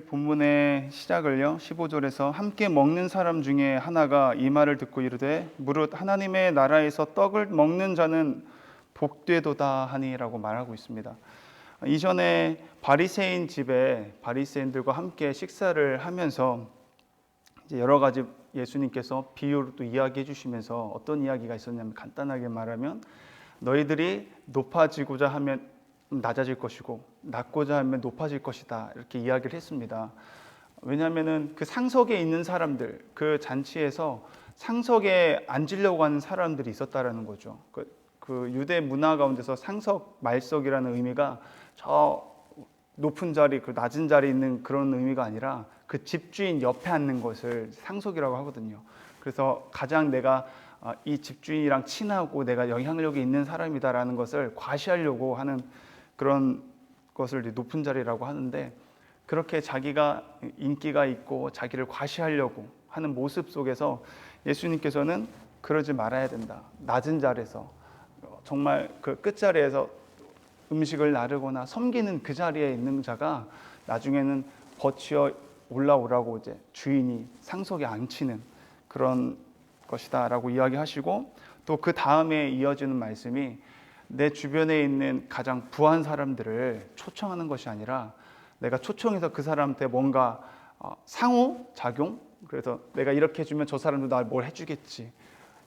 본문의 시작을요 15절에서 함께 먹는 사람 중에 하나가 이 말을 듣고 이르되 무릇 하나님의 나라에서 떡을 먹는 자는 복되도다 하니라고 말하고 있습니다. 이전에 바리새인 집에 바리새인들과 함께 식사를 하면서 여러 가지 예수님께서 비유로 또 이야기해 주시면서 어떤 이야기가 있었냐면 간단하게 말하면 너희들이 높아지고자 하면 낮아질 것이고 낮고자 하면 높아질 것이다 이렇게 이야기를 했습니다. 왜냐하면은 그 상석에 있는 사람들 그 잔치에서 상석에 앉으려고 하는 사람들이 있었다라는 거죠. 그, 그 유대 문화 가운데서 상석 말석이라는 의미가 저 높은 자리 그 낮은 자리에 있는 그런 의미가 아니라 그 집주인 옆에 앉는 것을 상속이라고 하거든요. 그래서 가장 내가 아, 이 집주인이랑 친하고 내가 영향력이 있는 사람이다라는 것을 과시하려고 하는 그런 것을 높은 자리라고 하는데 그렇게 자기가 인기가 있고 자기를 과시하려고 하는 모습 속에서 예수님께서는 그러지 말아야 된다. 낮은 자리에서 정말 그 끝자리에서 음식을 나르거나 섬기는 그 자리에 있는 자가 나중에는 버티어 올라오라고 이제 주인이 상속에 앉히는 그런 것이다라고 이야기하시고 또 그 다음에 이어지는 말씀이 내 주변에 있는 가장 부한 사람들을 초청하는 것이 아니라 내가 초청해서 그 사람한테 뭔가 어, 상호 작용? 그래서 내가 이렇게 해주면 저 사람도 날뭘 해주겠지.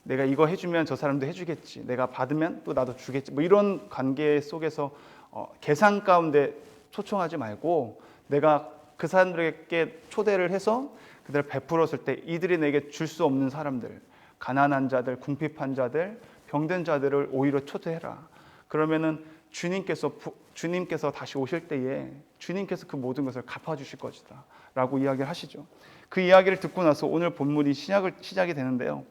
내가 이거 해주면 저 사람도 해주겠지. 내가 받으면 또 나도 주겠지. 뭐 이런 관계 속에서 어, 계산 가운데 초청하지 말고 내가 그 사람들에게 초대를 해서 그들을 베풀었을 때 이들이 내게 줄 수 없는 사람들 가난한 자들 궁핍한 자들 병든 자들을 오히려 초대해라 그러면은 주님께서 부- 주님께서 다시 오실 때에 주님께서 그 모든 것을 갚아 주실 것이다라고 이야기를 하시죠. 그 이야기를 듣고 나서 오늘 본문이 시작을 시작이 되는데요.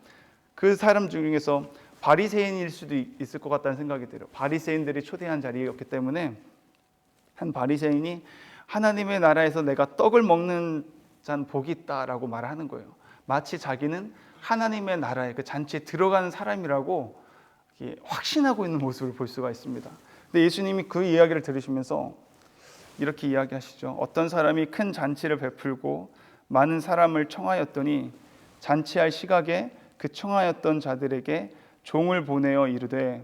그 사람 중에서 바리새인일 수도 있- 있을 것 같다는 생각이 들어요. 바리새인들이 초대한 자리였기 때문에 한 바리새인이 하나님의 나라에서 내가 떡을 먹는 잔 복이 있다라고 말하는 거예요. 마치 자기는 하나님의 나라에 그 잔치에 들어가는 사람이라고 확신하고 있는 모습을 볼 수가 있습니다. 근데 예수님이 그 이야기를 들으시면서 이렇게 이야기하시죠. 어떤 사람이 큰 잔치를 베풀고 많은 사람을 청하였더니 잔치할 시각에 그 청하였던 자들에게 종을 보내어 이르되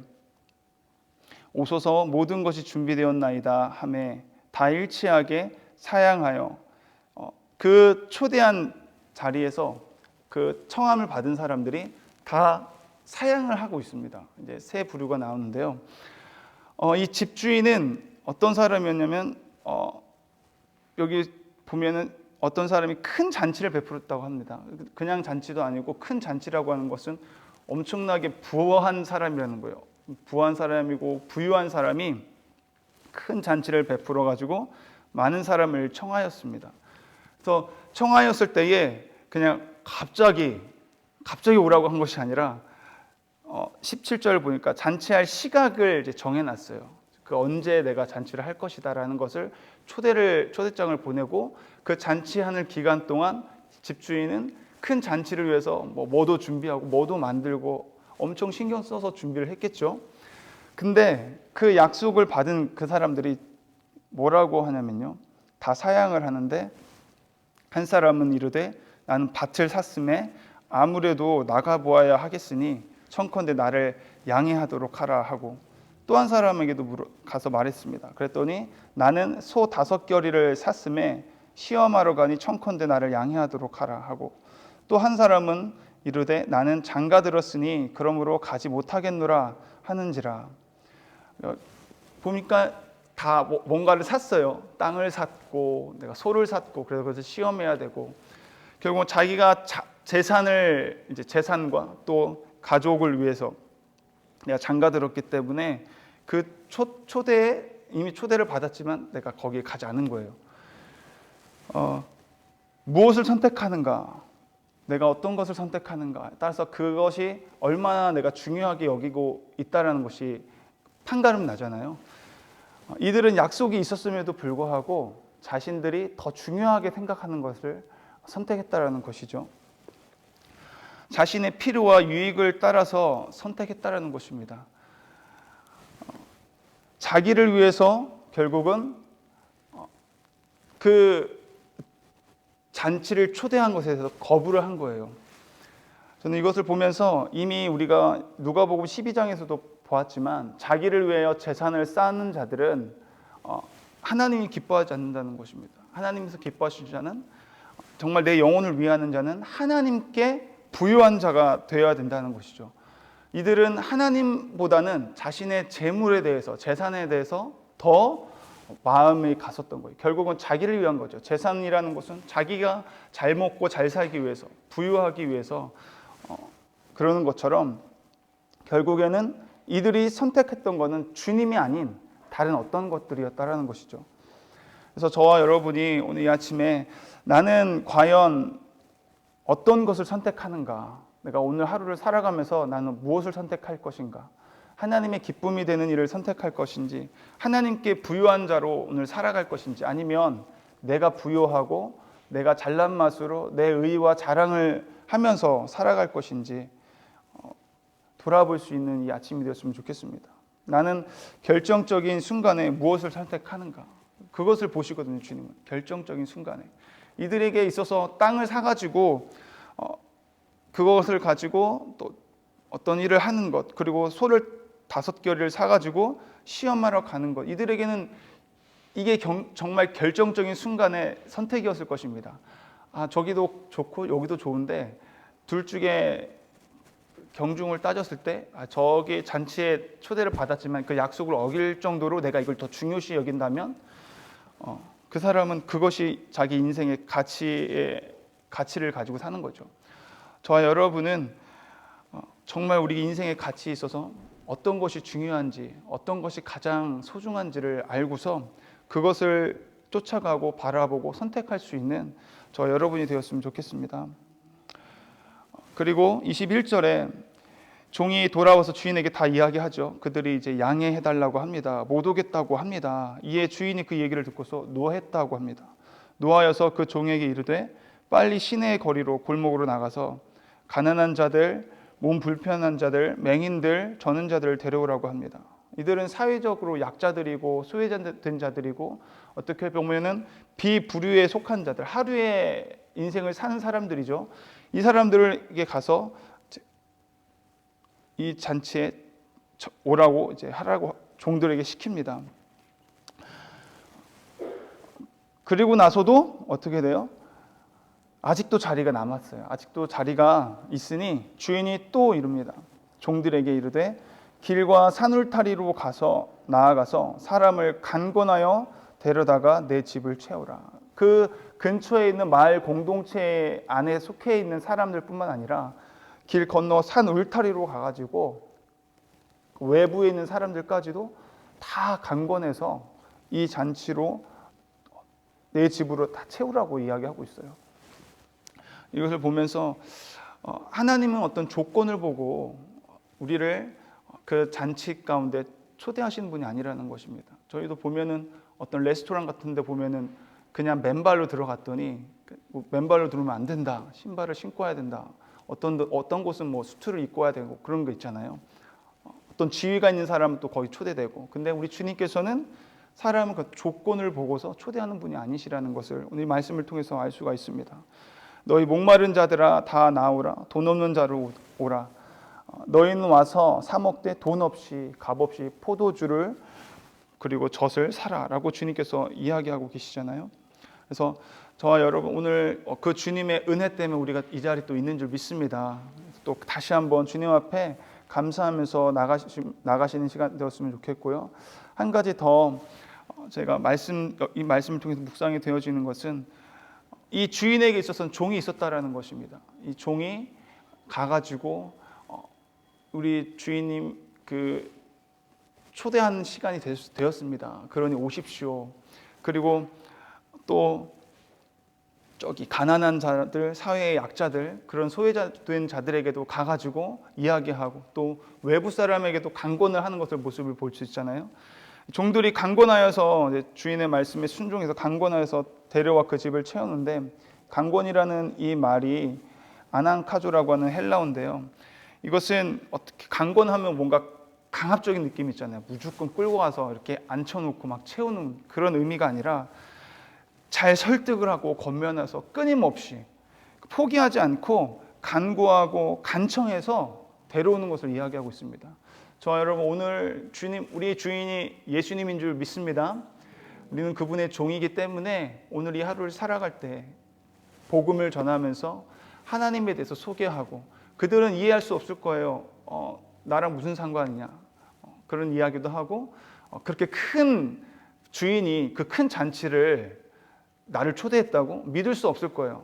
오소서 모든 것이 준비되었나이다 하매 다 일치하게 사양하여 어, 그 초대한 자리에서 그 청함을 받은 사람들이 다 사양을 하고 있습니다. 이제 세 부류가 나오는데요. 어, 이 집주인은 어떤 사람이었냐면 어, 여기 보면은 어떤 사람이 큰 잔치를 베풀었다고 합니다. 그냥 잔치도 아니고 큰 잔치라고 하는 것은 엄청나게 부한 사람이라는 거예요. 부한 사람이고 부유한 사람이 큰 잔치를 베풀어 가지고 많은 사람을 청하였습니다. 그래서 청하였을 때에 그냥 갑자기 갑자기 오라고 한 것이 아니라 어, 17절 보니까 잔치할 시각을 이제 정해놨어요. 그 언제 내가 잔치를 할 것이다라는 것을 초대를 초대장을 보내고 그 잔치하는 기간 동안 집주인은 큰 잔치를 위해서 뭐 뭐도 준비하고 뭐도 만들고 엄청 신경 써서 준비를 했겠죠. 근데 그 약속을 받은 그 사람들이 뭐라고 하냐면요. 다 사양을 하는데 한 사람은 이르되 나는 밭을 샀음에 아무래도 나가 보아야 하겠으니 청컨대 나를 양해하도록 하라 하고 또 한 사람에게도 가서 말했습니다. 그랬더니 나는 소 다섯 결이를 샀음에 시험하러 가니 청컨대 나를 양해하도록 하라 하고 또 한 사람은 이르되 나는 장가 들었으니 그러므로 가지 못하겠노라 하는지라 어, 보니까 다 뭐- 뭔가를 샀어요. 땅을 샀고 내가 소를 샀고 그래서 그것을 시험해야 되고 결국 자기가 자- 재산을 이제 재산과 또 가족을 위해서 내가 장가 들었기 때문에 그 초, 초대에 이미 초대를 받았지만 내가 거기에 가지 않은 거예요. 어, 무엇을 선택하는가? 내가 어떤 것을 선택하는가? 따라서 그것이 얼마나 내가 중요하게 여기고 있다라는 것이 판가름 나잖아요. 어, 이들은 약속이 있었음에도 불구하고 자신들이 더 중요하게 생각하는 것을 선택했다라는 것이죠. 자신의 필요와 유익을 따라서 선택했다라는 것입니다. 어, 자기를 위해서 결국은 어, 그 잔치를 초대한 것에 대해서 거부를 한 거예요. 저는 이것을 보면서 이미 우리가 누가복음 12장에서도 보았지만 자기를 위하여 재산을 쌓는 자들은 어, 하나님이 기뻐하지 않는다는 것입니다. 하나님께서 기뻐하시는 자는 정말 내 영혼을 위하는 자는 하나님께 부유한 자가 되어야 된다는 것이죠. 이들은 하나님보다는 자신의 재물에 대해서 재산에 대해서 더 마음이 갔었던 거예요. 결국은 자기를 위한 거죠. 재산이라는 것은 자기가 잘 먹고 잘 살기 위해서, 부유하기 위해서 어, 그러는 것처럼 결국에는 이들이 선택했던 것은 주님이 아닌 다른 어떤 것들이었다라는 것이죠. 그래서 저와 여러분이 오늘 이 아침에 나는 과연 어떤 것을 선택하는가? 내가 오늘 하루를 살아가면서 나는 무엇을 선택할 것인가? 하나님의 기쁨이 되는 일을 선택할 것인지, 하나님께 부유한 자로 오늘 살아갈 것인지, 아니면 내가 부유하고 내가 잘난 맛으로 내 의와 자랑을 하면서 살아갈 것인지 어, 돌아볼 수 있는 이 아침이 되었으면 좋겠습니다. 나는 결정적인 순간에 무엇을 선택하는가? 그것을 보시거든요, 주님은. 결정적인 순간에. 이들에게 있어서 땅을 사가지고 어, 그것을 가지고 또 어떤 일을 하는 것 그리고 소를 다섯 결을 사가지고 시험하러 가는 것 이들에게는 이게 경- 정말 결정적인 순간의 선택이었을 것입니다. 아 저기도 좋고 여기도 좋은데 둘 중에 경중을 따졌을 때 아, 저기 잔치에 초대를 받았지만 그 약속을 어길 정도로 내가 이걸 더 중요시 여긴다면 어, 그 사람은 그것이 자기 인생의 가치의 가치를 가지고 사는 거죠. 저와 여러분은 어, 정말 우리 인생의 가치에 있어서 어떤 것이 중요한지, 어떤 것이 가장 소중한지를 알고서 그것을 쫓아가고 바라보고 선택할 수 있는 저 여러분이 되었으면 좋겠습니다. 그리고 21절에 종이 돌아와서 주인에게 다 이야기하죠. 그들이 이제 양해해 달라고 합니다. 못 오겠다고 합니다. 이에 주인이 그 얘기를 듣고서 노했다고 합니다. 노하여서 그 종에게 이르되 빨리 시내의 거리로 골목으로 나가서 가난한 자들, 몸 불편한 자들, 맹인들, 저는 자들을 데려오라고 합니다. 이들은 사회적으로 약자들이고 소외된 자들이고 어떻게 보면은 비부류에 속한 자들, 하루의 인생을 사는 사람들이죠. 이 사람들에게 가서 이 잔치에 오라고 이제 하라고 종들에게 시킵니다. 그리고 나서도 어떻게 돼요? 아직도 자리가 남았어요. 아직도 자리가 있으니 주인이 또 이릅니다. 종들에게 이르되 길과 산울타리로 가서 나아가서 사람을 간권하여 데려다가 내 집을 채우라. 그 근처에 있는 마을 공동체 안에 속해 있는 사람들뿐만 아니라 길 건너 산 울타리로 가가지고 외부에 있는 사람들까지도 다 강권해서 이 잔치로 내 집으로 다 채우라고 이야기하고 있어요. 이것을 보면서 어, 하나님은 어떤 조건을 보고 우리를 그 잔치 가운데 초대하시는 분이 아니라는 것입니다. 저희도 보면은 어떤 레스토랑 같은데 보면은 그냥 맨발로 들어갔더니 뭐 맨발로 들어오면 안 된다. 신발을 신고 와야 된다. 어떤 어떤 곳은 뭐 수트를 입고 와야 되고 그런 거 있잖아요. 어떤 지위가 있는 사람은 또 거의 초대되고. 근데 우리 주님께서는 사람은 그 조건을 보고서 초대하는 분이 아니시라는 것을 오늘 말씀을 통해서 알 수가 있습니다. 너희 목마른 자들아 다 나오라 돈 없는 자로 오라 어, 너희는 와서 사 먹되 돈 없이 값 없이 포도주를 그리고 젖을 사라라고 주님께서 이야기하고 계시잖아요. 그래서 저와 여러분 오늘 그 주님의 은혜 때문에 우리가 이 자리 또 있는 줄 믿습니다. 또 다시 한번 주님 앞에 감사하면서 나가시, 나가시는 시간 되었으면 좋겠고요. 한 가지 더 제가 말씀 이 말씀을 통해서 묵상이 되어지는 것은 이 주인에게 있어서는 종이 있었다라는 것입니다. 이 종이 가가지고 우리 주인님 그 초대하는 시간이 되었습니다. 그러니 오십시오. 그리고 또 저기 가난한 자들, 사회의 약자들, 그런 소외된 자들에게도 가가지고 이야기하고 또 외부 사람에게도 강권을 하는 것을 모습을 볼 수 있잖아요. 종들이 강권하여서 주인의 말씀에 순종해서 강권하여서 데려와 그 집을 채우는데 강권이라는 이 말이 아난카조라고 하는 헬라어인데요. 이것은 어떻게 강권하면 뭔가 강압적인 느낌이 있잖아요. 무조건 끌고 가서 이렇게 앉혀놓고 막 채우는 그런 의미가 아니라 잘 설득을 하고 건면해서 끊임없이 포기하지 않고 간구하고 간청해서 데려오는 것을 이야기하고 있습니다. 저 여러분 오늘 주님 우리의 주인이 예수님인 줄 믿습니다. 우리는 그분의 종이기 때문에 오늘 이 하루를 살아갈 때 복음을 전하면서 하나님에 대해서 소개하고 그들은 이해할 수 없을 거예요. 어, 나랑 무슨 상관이냐 어, 그런 이야기도 하고 어, 그렇게 큰 주인이 그 큰 잔치를 나를 초대했다고 믿을 수 없을 거예요.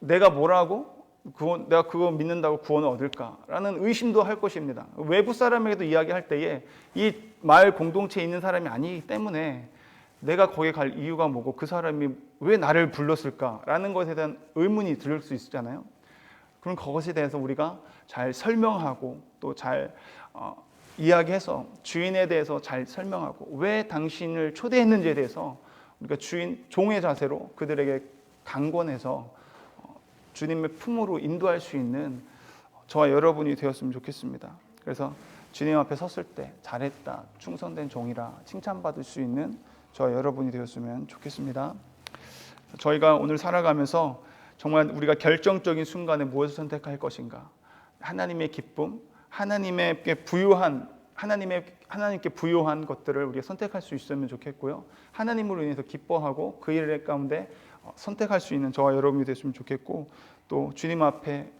내가 뭐라고 구원, 내가 그거 믿는다고 구원을 얻을까라는 의심도 할 것입니다. 외부 사람에게도 이야기할 때에 이 마을 공동체에 있는 사람이 아니기 때문에 내가 거기 갈 이유가 뭐고 그 사람이 왜 나를 불렀을까라는 것에 대한 의문이 들수 있잖아요. 그럼 그것에 대해서 우리가 잘 설명하고 또잘 어, 이야기해서 주인에 대해서 잘 설명하고 왜 당신을 초대했는지에 대해서 우리가 주인 종의 자세로 그들에게 강권해서 어, 주님의 품으로 인도할 수 있는 저와 여러분이 되었으면 좋겠습니다. 그래서 주님 앞에 섰을 때 잘했다, 충성된 종이라 칭찬받을 수 있는 저와 여러분이 되었으면 좋겠습니다. 저희가 오늘 살아가면서 정말 우리가 결정적인 순간에 무엇을 선택할 것인가? 하나님의 기쁨, 하나님께 부유한 하나님의 하나님께 부유한 것들을 우리가 선택할 수 있으면 좋겠고요. 하나님으로 인해서 기뻐하고 그일 가운데 어, 선택할 수 있는 저와 여러분이 됐으면 좋겠고 또 주님 앞에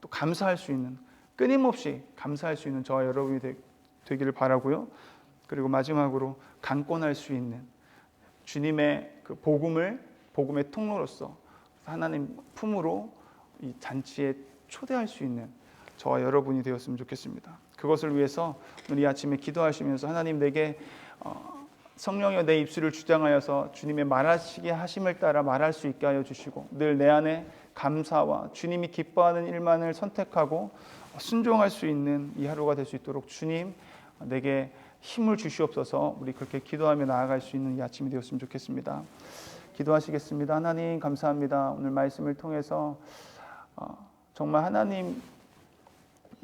또 감사할 수 있는 끊임없이 감사할 수 있는 저와 여러분이 되, 되기를 바라고요. 그리고 마지막으로 강권할 수 있는 주님의 그 복음을 복음의 통로로서 하나님 품으로 이 잔치에 초대할 수 있는 저와 여러분이 되었으면 좋겠습니다. 그것을 위해서 오늘 이 아침에 기도하시면서 하나님 내게 어, 성령여 내 입술을 주장하여서 주님의 말하시게 하심을 따라 말할 수 있게 하여 주시고 늘 내 안에 감사와 주님이 기뻐하는 일만을 선택하고 순종할 수 있는 이 하루가 될 수 있도록 주님 내게 힘을 주시옵소서 우리 그렇게 기도하며 나아갈 수 있는 이 아침이 되었으면 좋겠습니다. 기도하시겠습니다. 하나님 감사합니다. 오늘 말씀을 통해서 어, 정말 하나님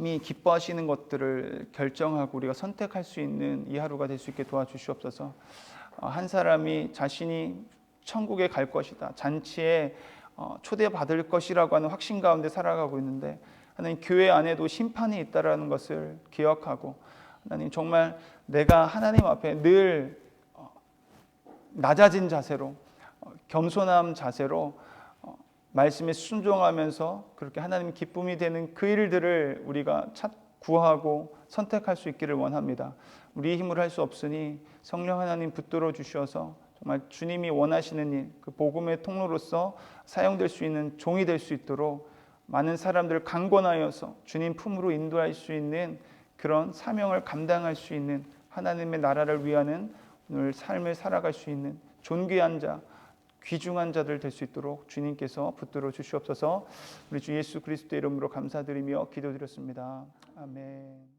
이 기뻐하시는 것들을 결정하고 우리가 선택할 수 있는 이 하루가 될 수 있게 도와주시옵소서. 어, 한 사람이 자신이 천국에 갈 것이다. 잔치에 어, 초대받을 것이라고 하는 확신 가운데 살아가고 있는데 하나님 교회 안에도 심판이 있다라는 것을 기억하고 하나님 정말 내가 하나님 앞에 늘 어, 낮아진 자세로 어, 겸손함 자세로 어, 말씀에 순종하면서 그렇게 하나님 기쁨이 되는 그 일들을 우리가 찾 구하고 선택할 수 있기를 원합니다. 우리 힘으로 할 수 없으니 성령 하나님 붙들어 주셔서 정말 주님이 원하시는 일, 그 복음의 통로로서 사용될 수 있는 종이 될 수 있도록 많은 사람들을 강권하여서 주님 품으로 인도할 수 있는 그런 사명을 감당할 수 있는 하나님의 나라를 위하는 오늘 삶을 살아갈 수 있는 존귀한 자, 귀중한 자들 될 수 있도록 주님께서 붙들어 주시옵소서. 우리 주 예수 그리스도의 이름으로 감사드리며 기도드렸습니다. 아멘.